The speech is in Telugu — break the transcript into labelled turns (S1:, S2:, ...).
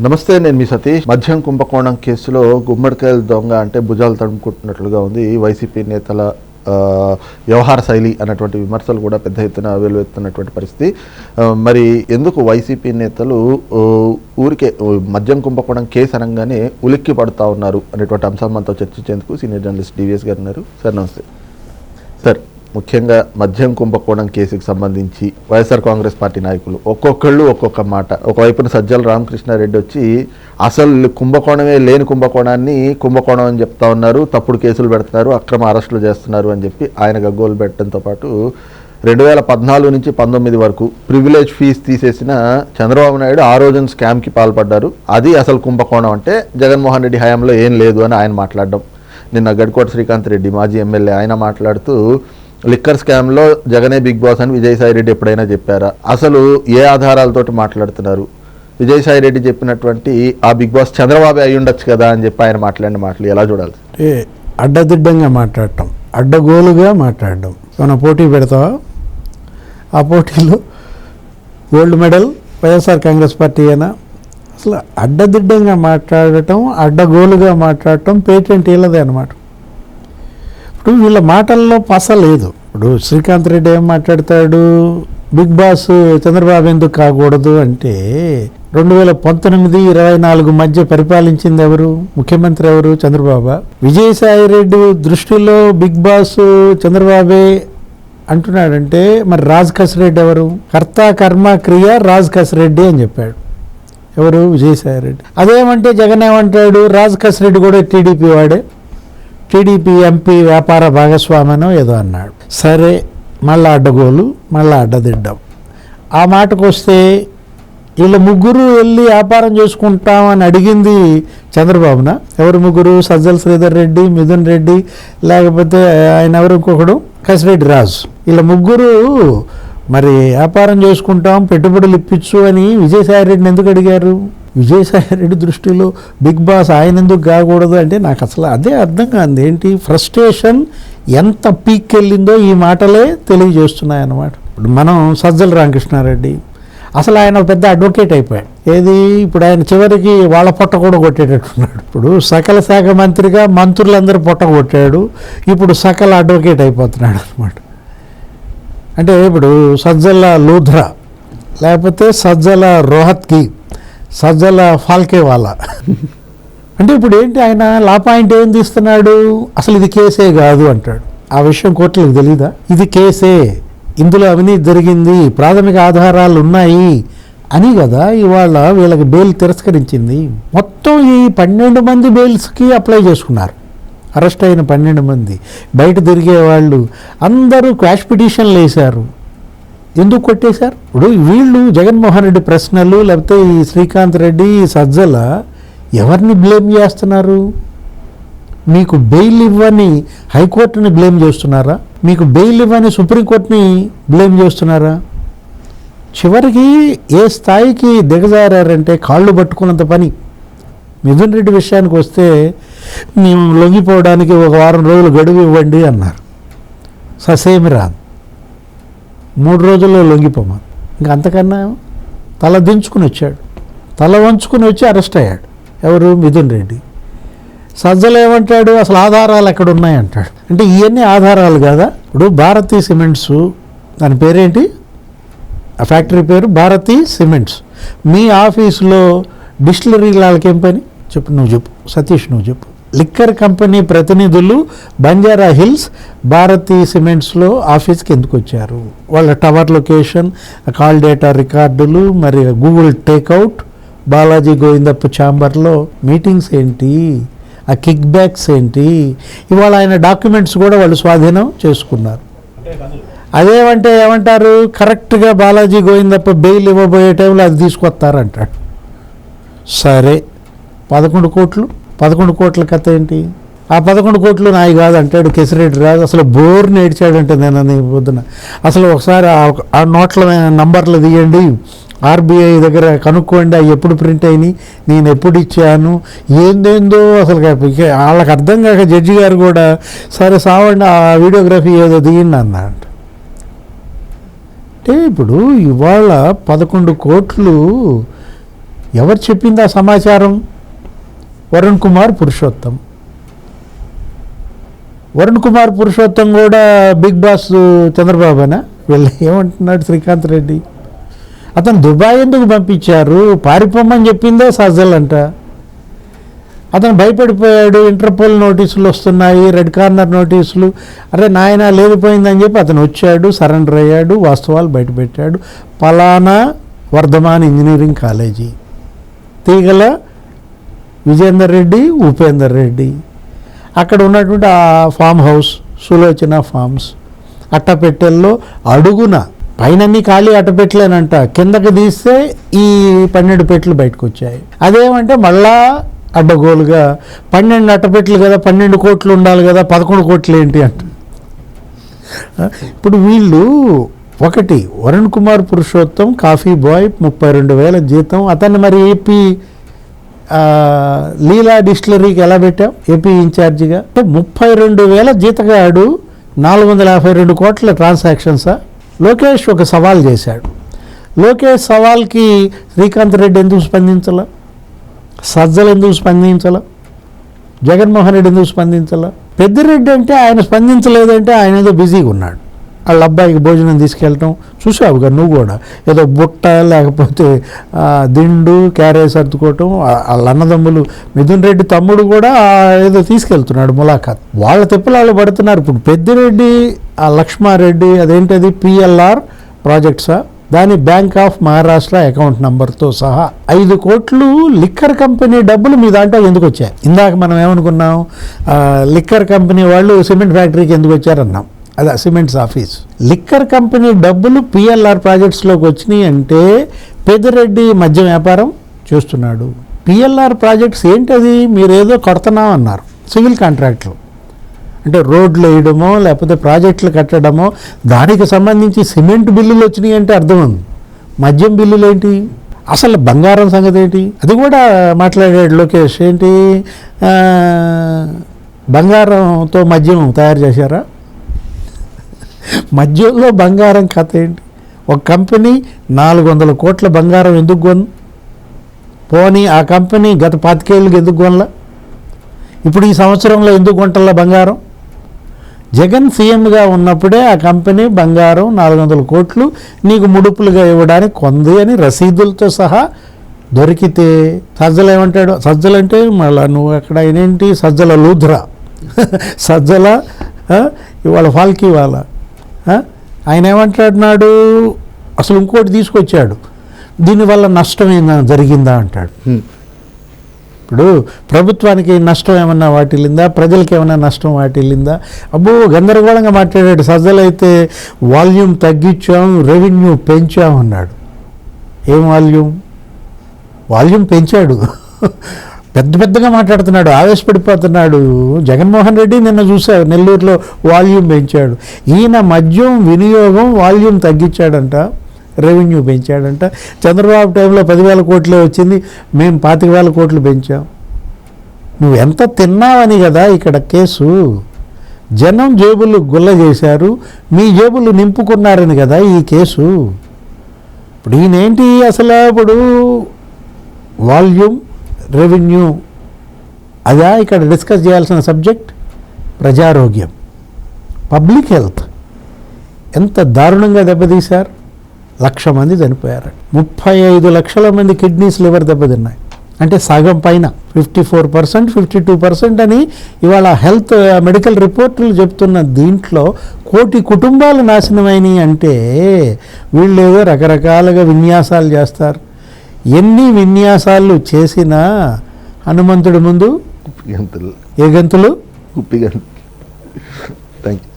S1: నమస్తే నేను మీ సతీష్. మద్యం కుంభకోణం కేసులో గుమ్మడికాయల దొంగ అంటే భుజాలు తడుముకుంటున్నట్లుగా ఉంది. వైసీపీ నేతల వ్యవహార శైలి అన్నటువంటి విమర్శలు కూడా పెద్ద ఎత్తున వెలువెత్తున్నటువంటి పరిస్థితి. మరి ఎందుకు వైసీపీ నేతలు ఊరికే మద్యం కుంభకోణం కేసు అనగానే ఉలిక్కి పడుతూ ఉన్నారు అనేటువంటి అంశం మనతో చర్చించేందుకు సీనియర్ జర్నలిస్ట్ డివిఎస్ గారు ఉన్నారు. సార్ నమస్తే. సార్ ముఖ్యంగా మద్యం కుంభకోణం కేసుకు సంబంధించి వైఎస్ఆర్ కాంగ్రెస్ పార్టీ నాయకులు. ఒక్కొక్కళ్ళు ఒక్కొక్క మాట. ఒకవైపున సజ్జల రామకృష్ణారెడ్డి వచ్చి అసలు కుంభకోణమే లేని కుంభకోణాన్ని కుంభకోణం అని చెప్తా ఉన్నారు. తప్పుడు కేసులు పెడుతున్నారు. అక్రమ అరెస్టులు చేస్తున్నారు అని చెప్పి ఆయన గగ్గోలు పెట్టడంతో పాటు రెండు వేల పద్నాలుగు నుంచి పంతొమ్మిది వరకు ప్రివిలేజ్ ఫీజు తీసేసిన చంద్రబాబు నాయుడు ఆ రోజున స్కామ్కి పాల్పడ్డారు. అది అసలు కుంభకోణం అంటే జగన్మోహన్ రెడ్డి హయాంలో ఏం లేదు అని ఆయన మాట్లాడడం. నిన్న గడ్కోట శ్రీకాంత్ రెడ్డి మాజీ ఎమ్మెల్యే ఆయన మాట్లాడుతూ లిక్కర్ స్కామ్లో జగనే బిగ్ బాస్ అని విజయసాయి రెడ్డి ఎప్పుడైనా చెప్పారా? అసలు ఏ ఆధారాలతోటి మాట్లాడుతున్నారు? విజయసాయి రెడ్డి చెప్పినటువంటి ఆ బిగ్ బాస్ చంద్రబాబు అయి ఉండొచ్చు కదా అని చెప్పి ఆయన మాట్లాడిన మాటలు ఎలా చూడాలి?
S2: అంటే అడ్డదిడ్డంగా మాట్లాడటం అడ్డగోలుగా మాట్లాడడం. మనం పోటీ పెడతావా? ఆ పోటీలో gold medal YSR Congress party అయినా. అసలు అడ్డదిడ్డంగా మాట్లాడటం అడ్డగోలుగా మాట్లాడటం పేటెంట్ వీళ్ళదే అనమాట ఇప్పుడు వీళ్ళ మాటల్లో పస లేదు. ఇప్పుడు శ్రీకాంత్ రెడ్డి ఏం మాట్లాడతాడు? బిగ్ బాస్ చంద్రబాబు ఎందుకు కాకూడదు అంటే రెండు వేల పంతొమ్మిది ఇరవై నాలుగు మధ్య పరిపాలించింది ఎవరు? ముఖ్యమంత్రి ఎవరు? చంద్రబాబు. విజయసాయి రెడ్డి దృష్టిలో బిగ్ బాస్ చంద్రబాబే అంటున్నాడంటే మరి రాజ్ కసిరెడ్డి ఎవరు? కర్త కర్మ క్రియ రాజ్ కసిరెడ్డి అని చెప్పాడు. ఎవరు? విజయసాయి రెడ్డి. అదేమంటే జగన్ ఏమంటాడు? రాజ్ కసిరెడ్డి కూడా టీడీపీ వాడే. టీడీపీ ఎంపీ వ్యాపార భాగస్వామనో ఏదో అన్నాడు. సరే మళ్ళా అడ్డగోలు మళ్ళీ అడ్డదిడ్డం. ఆ మాటకు వస్తే వీళ్ళ ముగ్గురు వెళ్ళి వ్యాపారం చేసుకుంటామని అడిగింది చంద్రబాబున. ఎవరు ముగ్గురు? సజ్జల శ్రీధర్ రెడ్డి మిథున్ రెడ్డి లేకపోతే ఆయన ఎవరు ఇంకొకడు? కసిరెడ్డి రాజు. వీళ్ళ ముగ్గురు మరి వ్యాపారం చేసుకుంటాం పెట్టుబడులు ఇప్పించు అని విజయసాయి రెడ్డిని ఎందుకు అడిగారు? విజయసాయి రెడ్డి దృష్టిలో బిగ్ బాస్ ఆయన ఎందుకు కాకూడదు అంటే నాకు అసలు అదే అర్థం కాదు. ఏంటి? ఫ్రస్ట్రేషన్ ఎంత పీక్ వెళ్ళిందో ఈ మాటలే తెలియజేస్తున్నాయి అన్నమాట ఇప్పుడు మనం సజ్జల రామకృష్ణారెడ్డి అసలు ఆయన పెద్ద అడ్వకేట్ అయిపోయాడు. ఏది? ఇప్పుడు ఆయన చివరికి వాళ్ళ పొట్ట కూడా కొట్టేటట్టున్నాడు. ఇప్పుడు సకల శాఖ మంత్రిగా మంత్రులందరూ పొట్ట కొట్టాడు. ఇప్పుడు సకల అడ్వకేట్ అయిపోతున్నాడు అనమాట అంటే ఇప్పుడు సజ్జల లూధ్రా లేకపోతే సజ్జల రోహత్కి సజ్జల వాళ్ళ. అంటే ఇప్పుడు ఏంటి ఆయన లా పాయింట్ ఏం తీస్తున్నాడు? అసలు ఇది కేసే కాదు అంటాడు. ఆ విషయం కోర్టులకు తెలీదా? ఇది కేసే. ఇందులో అవినీతి జరిగింది ప్రాథమిక ఆధారాలు ఉన్నాయి అని కదా ఇవాళ వీళ్ళకి బెయిల్ తిరస్కరించింది. మొత్తం ఈ పన్నెండు మంది బెయిల్స్కి అప్లై చేసుకున్నారు. అరెస్ట్ అయిన పన్నెండు మంది. బయట తిరిగే వాళ్ళు అందరూ క్వాష్ పిటిషన్లు వేశారు. ఎందుకు కొట్టేశారు? ఇప్పుడు వీళ్ళు జగన్మోహన్ రెడ్డి ప్రశ్నలు లేకపోతే ఈ శ్రీకాంత్ రెడ్డి సజ్జల ఎవరిని బ్లేమ్ చేస్తున్నారు? మీకు బెయిల్ ఇవ్వని హైకోర్టుని బ్లేమ్ చేస్తున్నారా? మీకు బెయిల్ ఇవ్వని సుప్రీంకోర్టుని బ్లేమ్ చేస్తున్నారా? చివరికి ఏ స్థాయికి దిగజారంటే కాళ్ళు పట్టుకున్నంత పని. మిథున్ రెడ్డి విషయానికి వస్తే మేము లొంగిపోవడానికి ఒక వారం రోజులు గడువు ఇవ్వండి అన్నారు. ససేమి రాదు మూడు రోజుల్లో లొంగిపోమని ఇంకా అంతకన్నా తల దించుకుని వచ్చాడు. తల వంచుకుని వచ్చి అరెస్ట్ అయ్యాడు. ఎవరు? మిథున్ రెడ్డి. సజ్జలు ఏమంటాడు? అసలు ఆధారాలు ఎక్కడ ఉన్నాయంటాడు అంటే ఇవన్నీ ఆధారాలు కదా? ఇప్పుడు భారతీ సిమెంట్స్ దాని పేరేంటి? ఆ ఫ్యాక్టరీ పేరు భారతీ సిమెంట్స్. మీ ఆఫీసులో డిస్టిలరీ ఏం పని? చెప్పు నువ్వు చెప్పు. సతీష్ నువ్వు చెప్పు. లిక్కర్ కంపెనీ ప్రతినిధులు బంజారా హిల్స్ భారతీ సిమెంట్స్లో ఆఫీస్కి ఎందుకు వచ్చారు? వాళ్ళ టవర్ లొకేషన్ కాల్ డేటా రికార్డులు మరి గూగుల్ టేక్అవుట్ బాలాజీ గోవిందప్ప ఛాంబర్లో మీటింగ్స్ ఏంటి? ఆ కిక్ బ్యాక్స్ ఏంటి? ఇవాళ ఆయన డాక్యుమెంట్స్ కూడా వాళ్ళు స్వాధీనం చేసుకున్నారు. అదేమంటే ఏమంటారు? కరెక్ట్గా బాలాజీ గోవిందప్ప బెయిల్ ఇవ్వబోయే టైంలో అది తీసుకొస్తారంటాడు. సరే పదకొండు కోట్లు పదకొండు కోట్ల కథ ఏంటి? ఆ పదకొండు కోట్లు నాయి కాదు అంటాడు కెసిరెడ్డి రాజు. అసలు బోర్ నేడ్చాడంటే నేను అని పొద్దున. అసలు ఒకసారి ఆ- ఆ నోట్ల నంబర్లు తీయండి. ఆర్బీఐ దగ్గర కనుక్కోండి. అవి ఎప్పుడు ప్రింట్ అయినాయి? నేను ఎప్పుడు ఇచ్చాను? ఏందేందో అసలు వాళ్ళకి అర్థం కాక జడ్జి గారు కూడా సరే సావండి ఆ వీడియోగ్రఫీ ఏదో దిగిండి అన్నాడు అంటే ఇప్పుడు ఇవాళ పదకొండు కోట్లు ఎవరు చెప్పింది ఆ సమాచారం? వరుణ్ కుమార్ పురుషోత్తం. వరుణ్ కుమార్ పురుషోత్తం కూడా బిగ్ బాస్ చంద్రబాబునా? వీళ్ళు ఏమంటున్నాడు శ్రీకాంత్ రెడ్డి? అతను దుబాయ్ ఎందుకు పంపించారు? పారిపోమని చెప్పిందే సజ్జల్ అంట? అతను భయపడిపోయాడు ఇంటర్పోల్ నోటీసులు వస్తున్నాయి రెడ్ కార్నర్ నోటీసులు. అరే నాయన లేనిపోయిందని చెప్పి అతను వచ్చాడు సరెండర్ అయ్యాడు వాస్తవాలు బయటపెట్టాడు పలానా వర్ధమాన్ ఇంజనీరింగ్ కాలేజీ. తీగల విజేందర్ రెడ్డి ఉపేందర్ రెడ్డి. అక్కడ ఉన్నటువంటి ఆ ఫామ్ హౌస్ సులోచన ఫామ్స్ అట్టపెట్టెల్లో అడుగున పైనన్ని ఖాళీ అట్టపెట్టలేనంట కిందకి తీస్తే ఈ పన్నెండు పెట్లు బయటకు వచ్చాయి అదేమంటే మళ్ళా అడ్డగోలుగా పన్నెండు అట్టపెట్లు కదా పన్నెండు కోట్లు ఉండాలి కదా పదకొండు కోట్లు ఏంటి అంట. ఇప్పుడు వీళ్ళు ఒకటి వరుణ్ కుమార్ పురుషోత్తం కాఫీ బాయ్ ముప్పై రెండు వేల జీతం అతన్ని మరి ఏపీ లీలా డిస్టిలరీకి ఎలా పెట్టాం? ఏపీ ఇన్ఛార్జిగా. ముప్పై రెండు వేల జీతగాడు నాలుగు వందల యాభై రెండు కోట్ల ట్రాన్సాక్షన్సా? లోకేష్ ఒక సవాల్ చేశాడు. లోకేష్ సవాల్కి శ్రీకాంత్ రెడ్డి ఎందుకు స్పందించాల? సజ్జలు ఎందుకు స్పందించాల? జగన్మోహన్ రెడ్డి ఎందుకు స్పందించాల? పెద్దిరెడ్డి అంటే ఆయన స్పందించలేదంటే ఆయన ఏదో బిజీగా ఉన్నాడు. వాళ్ళ అబ్బాయికి భోజనం తీసుకెళ్ళటం చూసావు కదా నువ్వు కూడా. ఏదో బుట్ట లేకపోతే దిండు క్యారేజ్ సర్దుకోవటం ఆ- వాళ్ళ అన్నదమ్ములు మిథున్ రెడ్డి తమ్ముడు కూడా ఏదో తీసుకెళ్తున్నాడు ములాఖాత్. వాళ్ళ తిప్పలాళ్ళు పడుతున్నారు. ఇప్పుడు పెద్దిరెడ్డి ఆ లక్ష్మారెడ్డి అదేంటది పిఎల్ఆర్ ప్రాజెక్ట్సా దాని బ్యాంక్ ఆఫ్ మహారాష్ట్ర అకౌంట్ నంబర్తో సహా ఐదు కోట్లు లిక్కర్ కంపెనీ డబ్బులు మీ దాంట్లో ఎందుకు వచ్చాయి? ఇందాక మనం ఏమనుకున్నాం? లిక్కర్ కంపెనీ వాళ్ళు సిమెంట్ ఫ్యాక్టరీకి ఎందుకు వచ్చారన్నాం. అదే సిమెంట్స్ ఆఫీస్. లిక్కర్ కంపెనీ డబ్బులు పిఎల్ఆర్ ప్రాజెక్ట్స్లోకి వచ్చినాయి అంటే పెద్దిరెడ్డి మద్యం వ్యాపారం చేస్తున్నాడు. పిఎల్ఆర్ ప్రాజెక్ట్స్ ఏంటది? మీరేదో కడుతున్నాం అన్నారు సివిల్ కాంట్రాక్ట్లు. అంటే రోడ్లు వేయడమో లేకపోతే ప్రాజెక్టులు కట్టడమో దానికి సంబంధించి సిమెంట్ బిల్లులు వచ్చినాయి అంటే అర్థం ఉంది. మద్యం బిల్లులు ఏంటి? అసలు బంగారం సంగతి ఏంటి? అది కూడా మాట్లాడాడు లోకేష్ ఏంటి? బంగారంతో మద్యం తయారు చేశారా? మధ్యలో బంగారం కథ ఏంటి? ఒక కంపెనీ నాలుగు వందల కోట్ల బంగారం ఎందుకు కొను? పోనీ ఆ కంపెనీ గత పాతికేళ్ళకి ఎందుకు కొనలా? ఇప్పుడు ఈ సంవత్సరంలో ఎందుకు కొంటల్లా బంగారం? జగన్ సీఎంగా ఉన్నప్పుడే ఆ కంపెనీ బంగారం నాలుగు వందల కోట్లు నీకు ముడుపులుగా ఇవ్వడానికి కొంది అని రసీదులతో సహా దొరికితే సజ్జలు ఏమంటాడు? సజ్జలు అంటే మళ్ళా నువ్వు అక్కడ ఏంటి? సజ్జల లూధ్ర సజ్జల ఇవాళ ఫాల్కి ఇవాళ. ఆయన ఏమంటాడు అసలు ఇంకోటి తీసుకొచ్చాడు. దీనివల్ల నష్టం ఏమైనా జరిగిందా అంటాడు. ఇప్పుడు ప్రభుత్వానికి నష్టం ఏమన్నా వాటిల్లిందా? ప్రజలకి ఏమన్నా నష్టం వాటిల్లిందా? అబ్బో గందరగోళంగా మాట్లాడాడు. సజ్జలైతే వాల్యూమ్ తగ్గించాం రెవెన్యూ పెంచాం అన్నాడు. ఏం వాల్యూమ్? వాల్యూమ్ పెంచాడు. పెద్ద పెద్దగా మాట్లాడుతున్నాడు ఆవేశపడిపోతున్నాడు. జగన్మోహన్ రెడ్డి నిన్న చూశారు నెల్లూరులో వాల్యూమ్ పెంచాడు. ఈయన మద్యం వినియోగం వాల్యూమ్ తగ్గించాడంట రెవెన్యూ పెంచాడంట. చంద్రబాబు టైంలో పదివేల కోట్లే వచ్చింది మేము పాతిక వేల కోట్లు పెంచాం. నువ్వు ఎంత తిన్నావని కదా ఇక్కడ కేసు. జనం జేబులు గుల్ల చేశారు మీ జేబులు నింపుకున్నారని కదా ఈ కేసు. ఇప్పుడు ఈయనేంటి అసలు ఇప్పుడు వాల్యూమ్? రెవెన్యూ అదా ఇక్కడ డిస్కస్ చేయాల్సిన సబ్జెక్ట్ ప్రజారోగ్యం. Public health. ఎంత దారుణంగా దెబ్బతీశారు? లక్ష మంది చనిపోయారు ముప్పై ఐదు లక్షల మంది కిడ్నీస్ లివర్ దెబ్బతిన్నాయి. అంటే సగం పైన fifty four percent fifty two percent అని ఇవాళ హెల్త్ మెడికల్ రిపోర్టులు చెప్తున్న దీంట్లో కోటి కుటుంబాలు నాశనమైనవి అంటే వీళ్ళు ఏదో రకరకాలుగా విన్యాసాలు చేస్తారు. ఎన్ని విన్యాసాలు చేసినా హనుమంతుడి ముందు
S1: ఉప్పిగంతులు
S2: ఏ గంతులు?
S1: ఉప్పిగంతులు థ్యాంక్ యూ